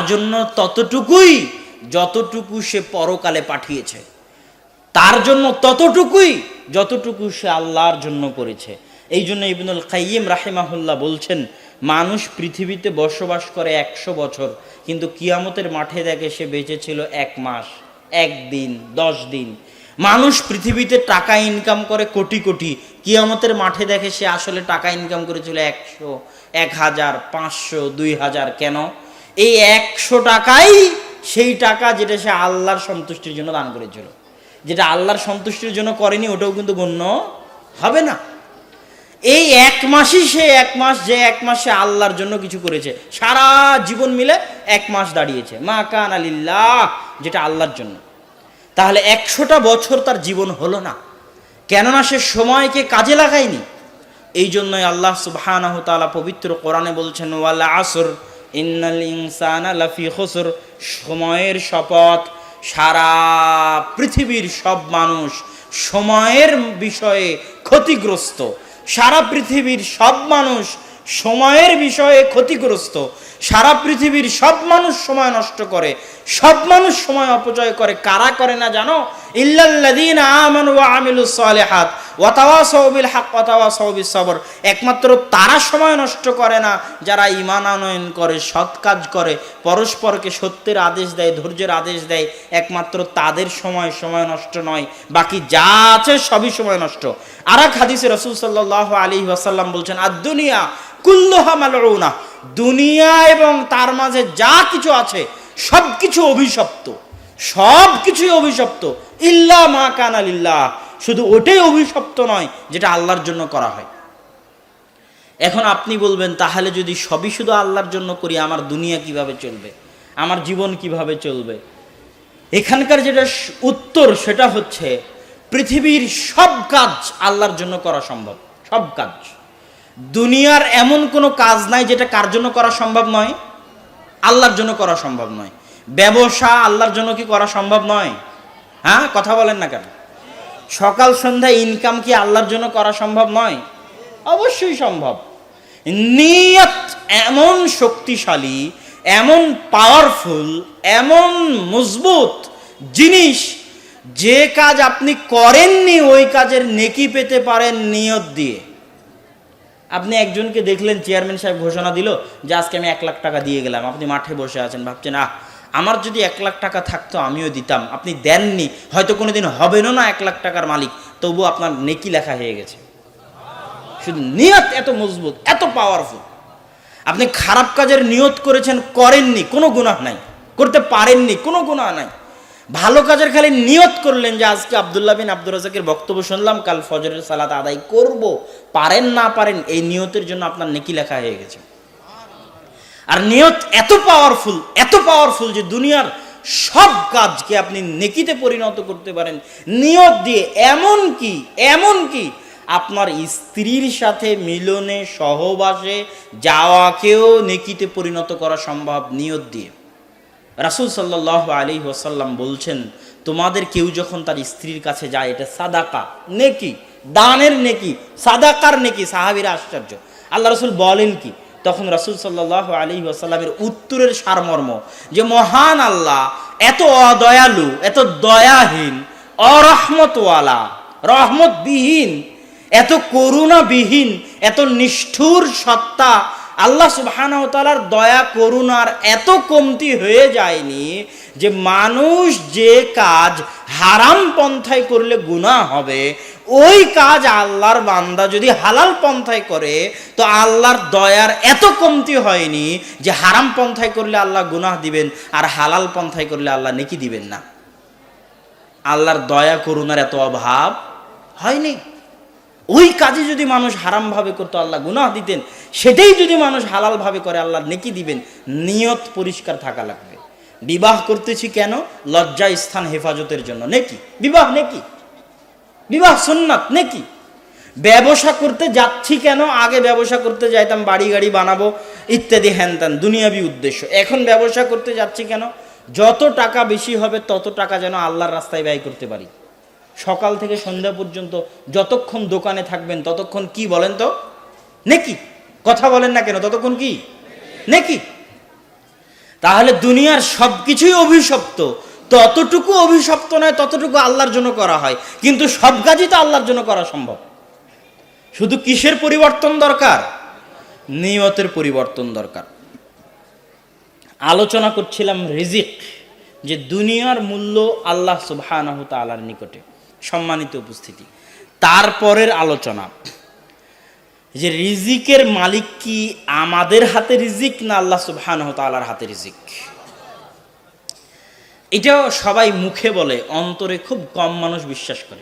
তার জন্য ততটুকুই, যতটুকু সে পরকালে পাঠিয়েছে। তার জন্য ততটুকুই, যতটুকু সে আল্লাহর জন্য করেছে। এই জন্য ইবনুল কাইয়িম রাহেমাহুল্লাহ বলছেন, মানুষ পৃথিবীতে বসবাস করে একশো বছর, কিন্তু কিয়ামতের মাঠে দেখে সে বেঁচেছিল এক মাস একদিন দশ দিন। মানুষ পৃথিবীতে টাকা ইনকাম করে কোটি কোটি, কিয়ামতের মাঠে দেখে সে আসলে টাকা ইনকাম করেছিল একশো, এক হাজার, পাঁচশো, দুই হাজার। কেন? এই একশো টাকাই সেই টাকা যেটা সে আল্লাহর সন্তুষ্টির জন্য দান করেছিল। যেটা আল্লাহর সন্তুষ্টির জন্য করেনি, ওটাও কিন্তু গণ্য হবে না। এই এক মাসই সে এক মাস, যে এক মাস সে আল্লাহর জন্য কিছু করেছে। সারা জীবন মিলে এক মাস দাঁড়িয়েছে। মা কান আলিল্লাহ যেটা আল্লাহর জন্য। তাহলে একশোটা বছর তার জীবন হলো না। কেননা সে সময়কে কাজে লাগায়নি। এই জন্যই আল্লাহ তাআলা পবিত্র কোরআনে বলছেন, ওয়াল আসর ইন্নাল ইনসানা লাফি খসর। সময়ের শপথ, সারা পৃথিবীর সব মানুষ সময়ের বিষয়ে ক্ষতিগ্রস্ত। সারা পৃথিবীর সব মানুষ সময়ের বিষয়ে ক্ষতিগ্রস্ত। সারা পৃথিবীর সব মানুষ সময় নষ্ট করে, সব মানুষ সময় অপচয় করে। কারা করে না জানো? সবর। একমাত্র তারা সময় নষ্ট করে না, যারা ঈমান আনয়ন করে, সৎ কাজ করে, পরস্পরকে সত্যের আদেশ দেয়, ধৈর্যের আদেশ দেয়, একমাত্র তাদের সময় সময় নষ্ট নয়। বাকি যা আছে সবই সময় নষ্ট। আর এক হাদিসে রসুল সাল্লাহ আলী ওয়াসাল্লাম বলছেন আর দুনিয়া কুল্লুহা মালউনা। দুনিয়া এবং তার মাঝে যা কিছু আছে সব কিছু অভিশপ্ত। সব কিছুই অভিশপ্ত। ইল্লা মা কানালিল্লাহ শুধু ওটাই অভিশপ্ত নয়, যেটা আল্লাহর জন্য করা হয়। এখন আপনি বলবেন, তাহলে যদি সবই শুধু আল্লাহর জন্য করি, আমার দুনিয়া কীভাবে চলবে? আমার জীবন কীভাবে চলবে? এখানকার যেটা উত্তর সেটা হচ্ছে, পৃথিবীর সব কাজ আল্লাহর জন্য করা সম্ভব। সব কাজ। দুনিয়ার এমন কোনো কাজ নাই যেটা কার জন্য করা সম্ভব নয়? আল্লাহর জন্য করা সম্ভব নয়। ব্যবসা আল্লাহর জন্য কি করা সম্ভব নয়? হ্যাঁ কথা বলেন না কেন? সকাল, সন্ধ্যা ইনকাম কি আল্লাহর জন্য করা সম্ভব নয়? অবশ্যই সম্ভব। নিয়ত এমন শক্তিশালী, এমন পাওয়ারফুল এমন মজবুত জিনিস, যে কাজ আপনি করেননি ওই কাজের নেকি পেতে পারেন নিয়ত দিয়ে। আপনি একজনকে দেখলেন চেয়ারম্যান সাহেব ঘোষণা দিল যে আজকে আমি এক লাখ টাকা দিয়ে গেলাম। আপনি মাঠে বসে আছেন, ভাবছেন, আহ, আমার যদি এক লাখ টাকা থাকতো আমিও দিতাম। আপনি দেননি, হয়তো কোনোদিন হবেনও না এক লাখ টাকার মালিক। তবু আপনার নেকি লেখা হয়ে গেছে। শুধু নিয়ত এত মজবুত, এত পাওয়ারফুল আপনি খারাপ কাজের নিয়ত করেছেন, করেননি, কোনো গুনাহ নাই। করতে পারেননি, কোনো গুনাহ নাই। ভালো কাজের খালি নিয়ত করলেন যে আজকে আবদুল্লাহ বিন আব্দুর রাজাকের বক্তব্য শুনলাম, কাল ফজরের সালাত আদায় করব। পারেন না পারেন, এই নিয়তের জন্য আপনার নেকি লেখা হয়ে গেছে। আর নিয়ত এত পাওয়ারফুল এত পাওয়ারফুল যে দুনিয়ার সব কাজকে আপনি নেকিতে পরিণত করতে পারেন। নিয়ত দিয়ে এমন কি এমন কি, আপনার স্ত্রীর সাথে মিলনে, সহবাসে যাওয়াকেও নেকিতে পরিণত করা সম্ভব নিয়ত দিয়ে। রাসুল সাল্লাহ আলী ওসাল্লাম বলছেন, তোমাদের কেউ যখন তার স্ত্রীর কাছে যায়, এটা সাদাকা, নেকি, দানের নেকি, সাদাকার নেকি, সাহাবিরা আশ্চর্য। আল্লাহ রসুল বলেন কি, তখন রাসুল সাল্লাহ আলী ওসাল্লামের উত্তরের সারমর্ম যে, মহান আল্লাহ, এত অদয়ালু, এত দয়াহীন, অরহমতওয়ালা, রহমতবিহীন, এত করুণাবিহীন, এত নিষ্ঠুর সত্তা আল্লাহ সুবহানাহু তাআলার দয়া, করুণার এত কমতি হয়ে যায়নি যে মানুষ যে কাজ হারাম পন্থায় করলে গুনাহ হবে, ওই কাজ আল্লাহর বান্দা যদি হালাল পন্থায় করে, তো আল্লাহর দয়ার এত কমতি হয়নি যে হারাম পন্থায় করলে আল্লাহ গুনাহ দিবেন আর হালাল পন্থায় করলে আল্লাহ নেকি দিবেন না। আল্লাহর দয়া, করুণার এত অভাব হয়নি। ওই কাজে যদি মানুষ হারামভাবে করতো, আল্লাহ গুনাহ দিতেন, সেটাই যদি মানুষ হালালভাবে করে, আল্লাহ নেকি দিবেন, নিয়ত পরিষ্কার থাকা লাগবে। বিবাহ করতেছি কেন? লজ্জা স্থান হেফাজতের জন্য। নেকি? বিবাহ নেকি? বিবাহ সুন্নাত নেকি? ব্যবসা করতে যাচ্ছি কেন? আগে ব্যবসা করতে যাইতাম, বাড়ি গাড়ি বানাবো, ইত্যাদি, হ্যান ত্যান, দুনিয়াবি উদ্দেশ্য। এখন ব্যবসা করতে যাচ্ছি কেন? যত টাকা বেশি হবে, তত টাকা যেন আল্লাহর রাস্তায় ব্যয় করতে পারি। সকাল থেকে সন্ধ্যা পর্যন্ত যতক্ষণ দোকানে থাকবেন, ততক্ষণ কি বলেন তো? নেকি? কথা বলেন না কেন? ততক্ষণ কি? নেকি? তাহলে দুনিয়ার সব কিছুই অভিশপ্ত। ততটুকু অভিশপ্ত নয়, ততটুকু আল্লাহর জন্য করা হয়। কিন্তু সব কাজই তো আল্লাহর জন্য করা সম্ভব। শুধু কিসের পরিবর্তন দরকার? নিয়তের পরিবর্তন দরকার। আলোচনা করছিলাম রিজিক, যে দুনিয়ার মূল্য আল্লাহ সুবহানাহ তাআলার নিকটে। সম্মানিত উপস্থিতি। তারপরের আলোচনা। যে রিজিকের মালিক কি আমাদের হাতে রিজিক না আল্লাহ সুবহানাহ তাআলার হাতে রিজিক? এটাও সবাই মুখে বলে, অন্তরে খুব কম মানুষ বিশ্বাস করে।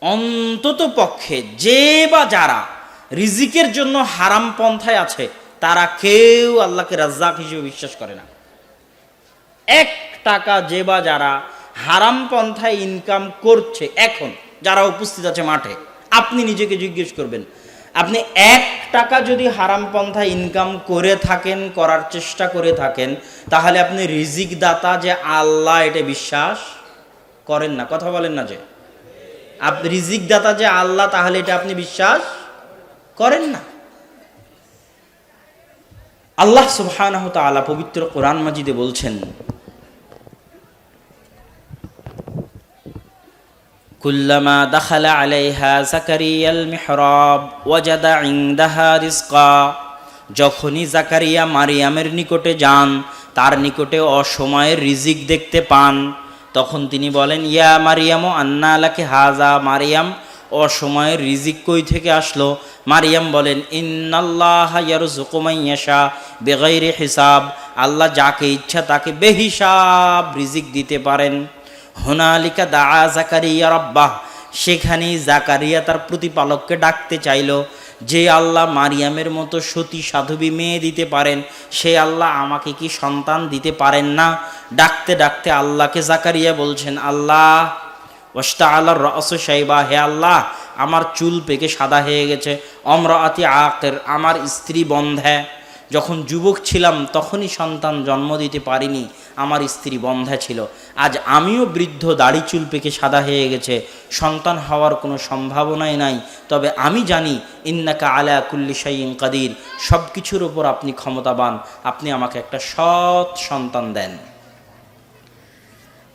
অন্তত পক্ষে যে বা যারা রিজিকের জন্য হারাম পন্থায় আছে, তারা কেউ আল্লাহকে রাজ্জাক হিসেবে বিশ্বাস করে না। এক টাকা যে বা যারা হারাম পন্থায় ইনকাম করছে এখন, যারা উপস্থিত আছে মাঠে, আপনি নিজেকে জিজ্ঞেস করবেন, আপনি এক টাকা যদি হারাম পন্থায় ইনকাম করে থাকেন, করার চেষ্টা করে থাকেন, তাহলে আপনি রিজিক দাতা যে আল্লাহ, এটা বিশ্বাস করেন না। কথা বলেন না যে আপনি রিজিক দাতা যে আল্লাহ, তাহলে এটা আপনি বিশ্বাস করেন না। আল্লাহ সুবহানাহু তাআলা পবিত্র কোরআন মাজিদে বলছেন كلما دخل عليها زكريا المحراب وجد عندها رزقا যখনই জাকারিয়া মারিয়ামের নিকটে যান তার নিকটে অসময়ের রিজিক দেখতে পান তখন তিনি বলেন ইয়া মারিয়ামও আন্না আলাকে হাজা মারিয়াম অসময়ের রিজিক কই থেকে আসলো মারিয়াম বলেন ইন্নাল্লাহ ইয়ারযুকুমাইয়াশা বেগাইরে হিসাব আল্লাহ যাকে ইচ্ছা তাকে বেহিসাব রিজিক দিতে পারেন হোনালিকা দা জাকারিয়া রব্বাহ, সেখানেই জাকারিয়া তার প্রতিপালককে ডাকতে চাইল, যে আল্লাহ মারিয়ামের মতো সতী সাধবী মেয়ে দিতে পারেন, সে আল্লাহ আমাকে কি সন্তান দিতে পারেন না? ডাকতে ডাকতে আল্লাহকে জাকারিয়া বলছেন, আল্লাহ ওস্তা আল্লাহর রস সাইবা, হে আল্লাহ, আমার চুল পেকে সাদা হয়ে গেছে অমরাতি আকের, আমার স্ত্রী বন্ধে। যখন যুবক ছিলাম তখনই সন্তান জন্ম দিতে পারিনি, আমার স্ত্রী বন্ধা ছিল। আজ আমিও বৃদ্ধ, দাড়ি চুল পেকে সাদা হয়ে গেছে, সন্তান হওয়ার কোনো সম্ভাবনাই নাই। তবে আমি জানি, ইন্নাকা আলা কুল্লি শাইন কাদির সব কিছুর ওপর আপনি ক্ষমতাবান, আপনি আমাকে একটা সৎ সন্তান দেন।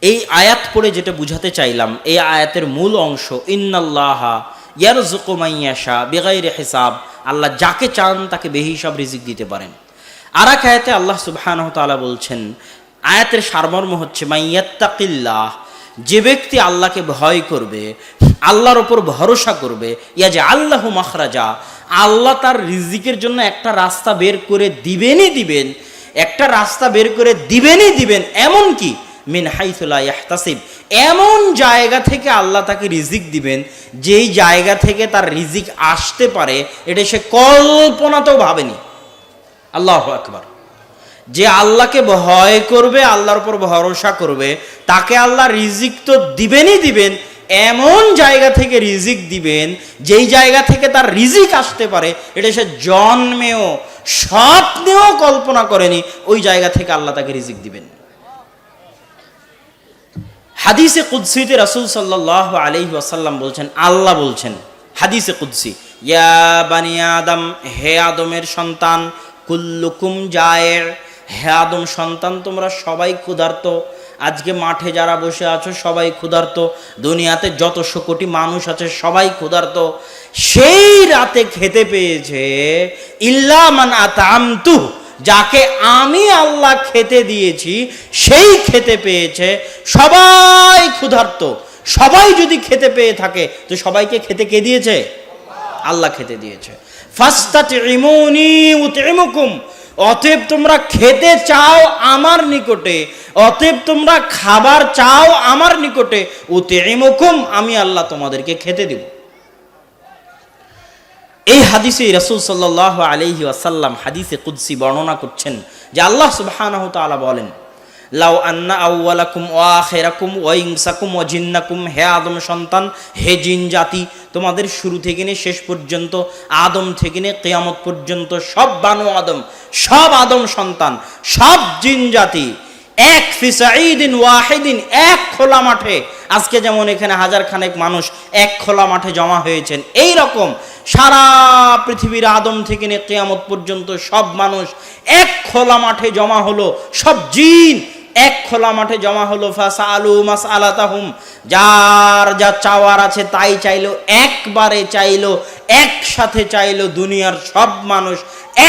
এই আয়াত পড়ে যেটা বুঝাতে চাইলাম, এই আয়াতের মূল অংশ, ইন্নাল্লাহা ইয়ারজুকুমাইয়াশা বেগাইরে হিসাব, আল্লাহ যাকে চান তাকে বেহিসাব রিজিক দিতে পারেন। আর এক আয়াতে আল্লাহ সুবহানাহ তাআলা বলছেন, আয়াতের সারমর্ম হচ্ছে মাইয়াত্তাকিল্লাহ যে ব্যক্তি আল্লাহকে ভয় করবে, আল্লাহর ওপর ভরসা করবে ইয়া যে আল্লাহ মাখরাজা, আল্লাহ তার রিজিকের জন্য একটা রাস্তা বের করে দিবেনই দিবেন, একটা রাস্তা বের করে দিবেনই দিবেন, এমন কি? মিন হাইসুলা ইয়াহতাসিব এমন জায়গা থেকে আল্লাহ তাকে রিজিক দিবেন, যেই জায়গা থেকে তার রিজিক আসতে পারে, এটা সে কল্পনাতেও ভাবেনি। আল্লাহ আকবার। যে আল্লাহকে ভয় করবে, আল্লাহর উপর ভরসা করবে, তাকে আল্লাহ রিজিক তো দিবেনই দিবেন, এমন জায়গা থেকে রিজিক দিবেন, যেই জায়গা থেকে তার রিজিক আসতে পারে, এটা সে জন্মেও, স্বপ্নেও কল্পনা করেনি, ওই জায়গা থেকে আল্লাহ তাকে রিজিক দিবেন। হাদিসে কুদ্সিতে রাসূল সাল্লাল্লাহু আলাইহি ওয়াসাল্লাম বলছেন, আল্লাহ বলছেন, হাদিসে কুদ্সি, ইয়া বানি আদম, হে আদমের সন্তান, কুল্লুকুম জায়ের, হে আদম সন্তান, তোমরা সবাই ক্ষুধার্ত, আজকে মাঠে যারা বসে আছো সবাই ক্ষুধার্ত, দুনিয়াতে যতশো কোটি মানুষ আছে সবাই ক্ষুধার্ত, সেই রাতে খেতে পেয়েছে, ইল্লা মান আতামতু যাকে আমি আল্লাহ খেতে দিয়েছি, সেই খেতে পেয়েছে। সবাই ক্ষুধার্ত। সবাই যদি খেতে পেয়ে থাকে, তো সবাইকে খেতে কে দিয়েছে? আল্লাহ খেতে দিয়েছে। অতএব তোমরা খেতে চাও আমার নিকটে, অতএব তোমরা খাবার চাও আমার নিকটে, উতিমুকুম আমি আল্লাহ তোমাদেরকে খেতে দিব। এই হাদিসে রসুল সাল্লাহ আলহি আসাল্লাম হাদিসে কুদ্সি বর্ণনা করছেন যে আল্লাহ তাআলা বলেন, লাউ আন্না আখিরাকুম ওয়া ইনসাকুম ওয়া জিন্নাকুম, হে আদম সন্তান, হে জিন জাতি, তোমাদের শুরু থেকে নিয়ে শেষ পর্যন্ত, আদম থেকে নিয়ে কেয়ামত পর্যন্ত সব বানু আদম, সব আদম সন্তান, সব জিন জাতি এক ফিসাঈদিন ওয়াহিদিন, এক খোলা মাঠে। আজকে যেমন এখানে হাজার খানেক মানুষ এক খোলা মাঠে জমা হয়েছেন এই রকম সারা পৃথিবীর আদম থেকে নিয়ে কেয়ামত পর্যন্ত সব মানুষ এক খোলা মাঠে জমা হলো, সব জিন এক খোলা মাঠে জমা হলো ফাসা আলু মাস আলাতাহুম যার যা চাওয়ার আছে তাই চাইলো, একবারে চাইলো, একসাথে চাইলো দুনিয়ার সব মানুষ।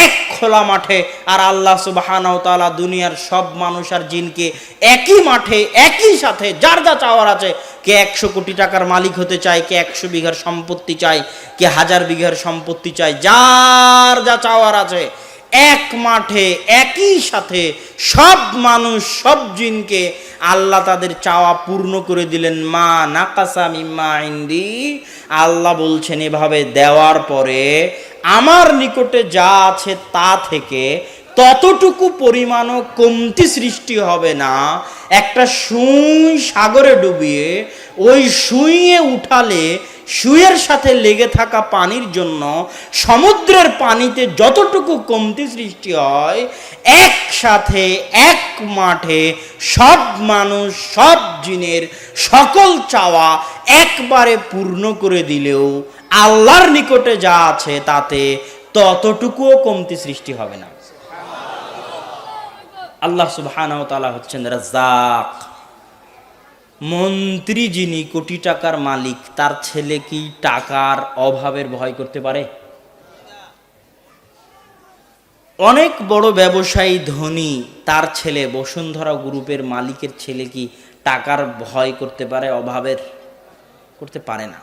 এক খোলা মাঠে, আর আল্লাহ সুবাহানাও তাআলা দুনিয়ার সব মানুষ আর জিনকে একই মাঠে, একই সাথে, যার যা চাওয়ার আছে, কে একশো কোটি টাকার মালিক হতে চায়, কে একশো বিঘার সম্পত্তি চায়, কে হাজার বিঘার সম্পত্তি চায়, যার যা চাওয়ার আছে এক মাঠে, একই সাথে সব মানুষ, সব জিনকে আল্লাহ তাদের চাওয়া পূর্ণ করে দিলেন। মা নাকাসা মিম্মা ইন্দি। আল্লাহ বলছেন, এভাবে দেওয়ার পরে আমার নিকটে যা আছে তা থেকে ততটুকু পরিমাণও কমতি সৃষ্টি হবে না। একটা সুই সাগরে ডুবিয়ে, ওই সুইয়ে উঠালে সুইয়ের সাথে লেগে থাকা পানির জন্য সমুদ্রের পানিতে যতটুকু কমতি সৃষ্টি হয়, একসাথে, এক মাঠে সব মানুষ, সব জিনের সকল চাওয়া একবারে পূর্ণ করে দিলেও আল্লাহর নিকটে যা আছে তাতে ততটুকুও কমতি সৃষ্টি হবে না। আল্লাহ সুবহানাহু তাআলা হচ্ছেন রাজ্জাক। মন্ত্রী যিনি কোটি টাকার মালিক, তার ছেলে কি টাকার অভাবের ভয় করতে পারে? অনেক বড় ব্যবসায়ী ধনী, তার ছেলে বসুন্ধরা গ্রুপের মালিকের ছেলে কি টাকার ভয় করতে পারে, অভাবের? করতে পারে না।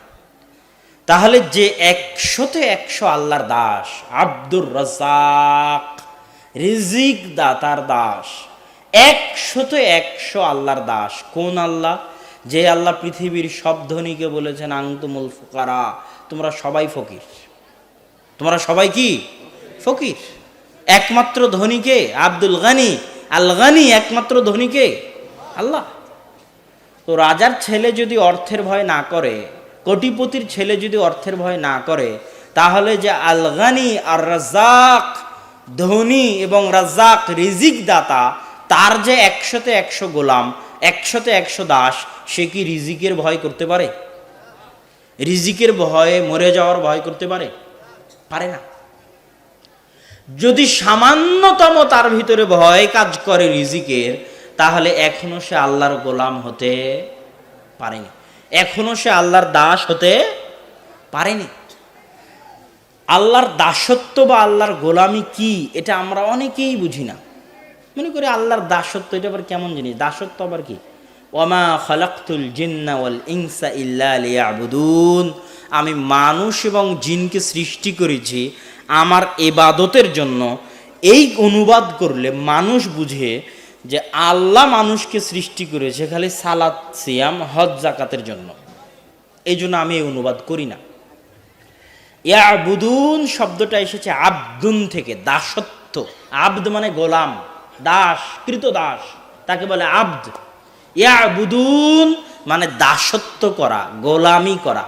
তাহলে যে একশোতে একশো আল্লাহর দাস, আব্দুর রাজ্জাক। রিজিক দাতার দাস। একশোতে একশো আল্লাহর দাস। কোন আল্লাহ? যে আল্লাহ পৃথিবীর সব ধনীকে বলেছেন আংতুমুল ফুকারা। তোমরা সবাই ফকির। তোমরা সবাই কি? ফকির। একমাত্র ধনীকে আব্দুল গানি। আল গানি একমাত্র ধনীকে আল্লাহ। তো রাজার ছেলে যদি অর্থের ভয় না করে, কোটিপতির ছেলে যদি অর্থের ভয় না করে, তাহলে যে আল গানি আর রাজাক ধনী এবং রাজাক রিজিক দাতা তার যে একশোতে একশো গোলাম, একশোতে একশো দাস, সে কি রিজিকের ভয় করতে পারে? রিজিকের ভয়ে মরে যাওয়ার ভয় করতে পারে? পারে না। যদি সামান্যতম তার ভিতরে ভয় কাজ করে রিজিকের, তাহলে এখনও সে আল্লাহর গোলাম হতে পারেনি। এখনও সে আল্লাহর দাস হতে পারেনি। আল্লাহর দাসত্ব বা আল্লাহর গোলামি কি, এটা আমরা অনেকেই বুঝি না। মনে করি আল্লাহর দাসত্ব, এটা আবার কেমন জিনিস? দাসত্ব আবার কি? ওমা খালাক্তুল জিন্না ইনসা ইল্লা আমি মানুষ এবং জিনকে সৃষ্টি করেছি আমার এবাদতের জন্য। এই অনুবাদ করলে মানুষ বুঝে যে আল্লাহ মানুষকে সৃষ্টি করেছে খালি সালাত, সিয়াম, হজ, জাকাতের জন্য। এই জন্য আমি এই অনুবাদ করি না। ইয়াবুদুন শব্দটা এসেছে আব্দুন থেকে, দাসত্ব। আব্দ মানে গোলাম, দাস, কৃত দাস, তাকে বলে আব্দ। ইয়াবুদুন মানে দাসত্ব করা, গোলামি করা।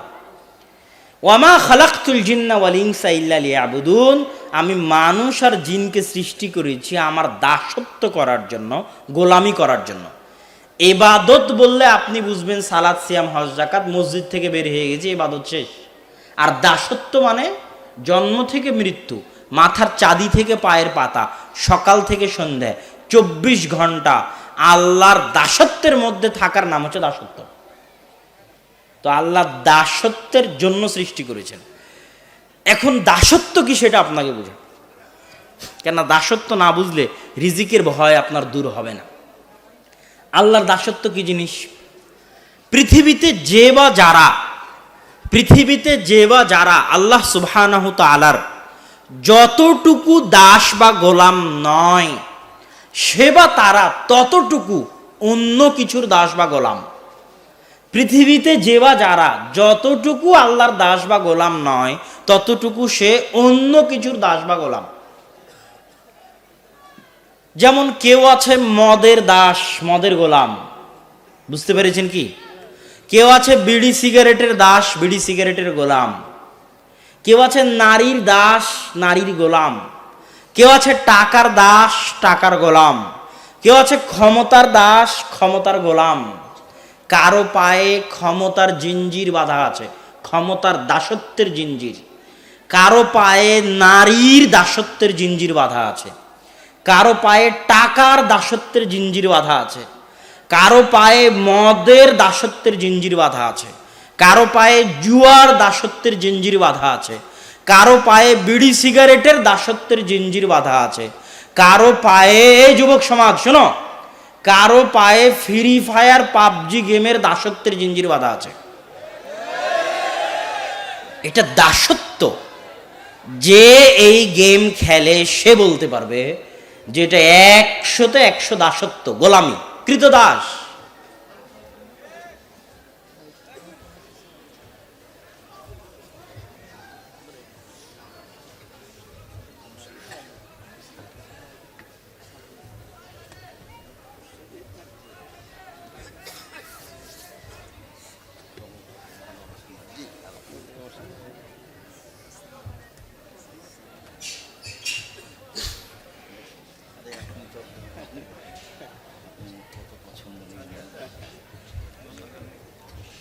ওয়ামা খালাক্তুল জিন্না ওয়াল ইনসা ইল্লা লিয়াবুদুন, আমি মানুষ আর জিনকে সৃষ্টি করেছি আমার দাসত্ব করার জন্য, গোলামি করার জন্য। এবাদত বললে আপনি বুঝবেন সালাদ, সিয়াম, হজ জাকাত মসজিদ থেকে বের হয়ে গেছে, এবাদত শেষ। আর দাসত্ব মানে জন্ম থেকে মৃত্যু, মাথার চাঁদি থেকে পায়ের পাতা, সকাল থেকে সন্ধ্যা চব্বিশ ঘণ্টা আল্লাহর দাসত্বের মধ্যে থাকার নাম হচ্ছে দাসত্ব। তো আল্লাহ দাসত্বের জন্য সৃষ্টি করেছেন। এখন দাসত্ব কি সেটা আপনাকে বুঝে কেন দাসত্ব না বুঝলে রিজিকের ভয় আপনার দূর হবে না। আল্লাহর দাসত্ব কি জিনিস? পৃথিবীতে যে বা যারা পৃথিবীতে যে বা যারা, আল্লাহ সুবহানাহু যতটুকু দাস বা গোলাম নয় সে বা তারা ততটুকু অন্য কিছুর দাস বা গোলাম। পৃথিবীতে যে বা যারা, যতটুকু আল্লাহর দাস বা গোলাম নয়, ততটুকু সে অন্য কিছুর দাস বা গোলাম। যেমন কেউ আছে মদের দাস, মদের গোলাম। বুঝতে পেরেছেন কি? কেউ আছে বিড়ি সিগারেটের দাস, বিড়ি সিগারেটের গোলাম। কেউ আছে নারীর দাস, নারীর গোলাম। কেউ আছে টাকার দাস, টাকার গোলাম। কেউ আছে ক্ষমতার দাস, ক্ষমতার গোলাম। কারও পায়ে ক্ষমতার জিঞ্জির বাধা আছে, ক্ষমতার দাসত্বের জিঞ্জির। কারও পায়ে নারীর দাসত্বের জিঞ্জির বাঁধা আছে, কারও পায়ে টাকার দাসত্বের জিঞ্জির বাঁধা আছে। কারও পায়ে মদের দাসত্বের জিঞ্জির বাঁধা আছে। কারও পায়ে জুয়ার দাসত্বের জিঞ্জির বাঁধা আছে। কারও পায়ে বিড়ি সিগারেটের দাসত্বের জিঞ্জির বাঁধা আছে। কারও পায়ে, এই যুবক সমাজ, শোনো। কারও পায়ে ফ্রি ফায়ার পাবজি গেমের দাসত্বের জিঞ্জির বাঁধা আছে। এটা দাসত্ব। যে এই গেম খেলে সে বলতে পারবে যে এটা একশোতে একশো দাসত্ব, গোলামি। কৃতদাস।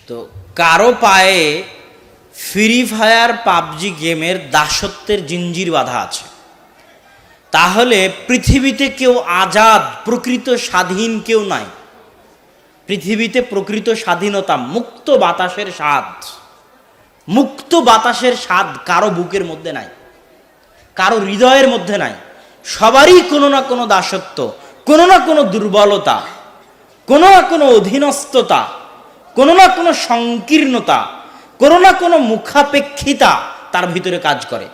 তো কারও পায়ে ফ্রি ফায়ার পাবজি গেমের দাসত্বের জিঞ্জির বাধা আছে। তাহলে পৃথিবীতে কেউ আজাদ, প্রকৃত স্বাধীন কেউ নাই। পৃথিবীতে প্রকৃত স্বাধীনতা মুক্ত বাতাসের স্বাদ। মুক্ত বাতাসের স্বাদ কারও বুকের মধ্যে নাই। কারও হৃদয়ের মধ্যে নাই। সবারই কোনো না কোনো দাসত্ব, কোনো না কোনো দুর্বলতা, কোনো না কোনো অধীনস্থতা কোনো না কোনো সংকীর্ণতা কোনো না কোনো মুখাপেক্ষিতা তার ভিতরে কাজ করে।